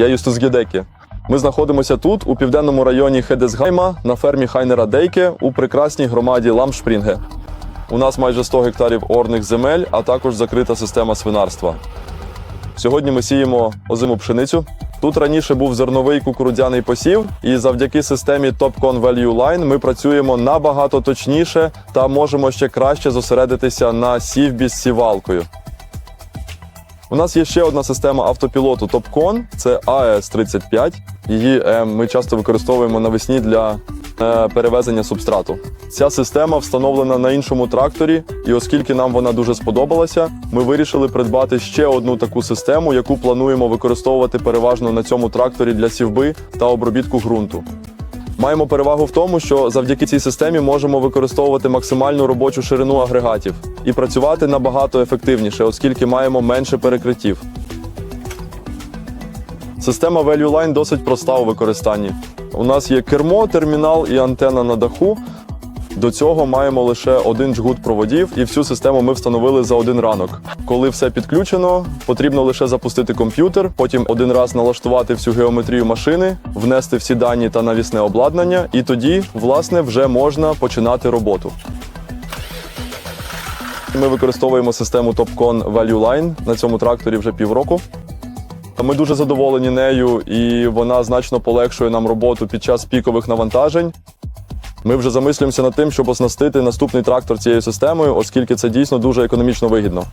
Я Юстус Гідекі. Ми знаходимося тут, у південному районі Хедесгайма, на фермі Хайнера Дейке у прекрасній громаді Ламшпрінге. У нас майже 100 гектарів орних земель, а також закрита система свинарства. Сьогодні ми сіємо озиму пшеницю. Тут раніше був зерновий кукурудзяний посів, і завдяки системі TopCon Value Line ми працюємо набагато точніше та можемо ще краще зосередитися на сівбі з сівалкою. У нас є ще одна система автопілоту TopCon, це AES-35. Її е, ми часто використовуємо навесні для е, перевезення субстрату. Ця система встановлена на іншому тракторі, і оскільки нам вона дуже сподобалася, ми вирішили придбати ще одну таку систему, яку плануємо використовувати переважно на цьому тракторі для сівби та обробітку ґрунту. Маємо перевагу в тому, що завдяки цій системі можемо використовувати максимальну робочу ширину агрегатів і працювати набагато ефективніше, оскільки маємо менше перекриттів. Система ValueLine досить проста у використанні. У нас є кермо, термінал і антенна на даху. До цього маємо лише один джгут проводів, і всю систему ми встановили за один ранок. Коли все підключено, потрібно лише запустити комп'ютер, потім один раз налаштувати всю геометрію машини, внести всі дані та навісне обладнання, і тоді, власне, вже можна починати роботу. Ми використовуємо систему TopCon Value Line на цьому тракторі вже півроку. Ми дуже задоволені нею, і вона значно полегшує нам роботу під час пікових навантажень. Ми вже замислюємося над тим, щоб оснастити наступний трактор цією системою, оскільки це дійсно дуже економічно вигідно.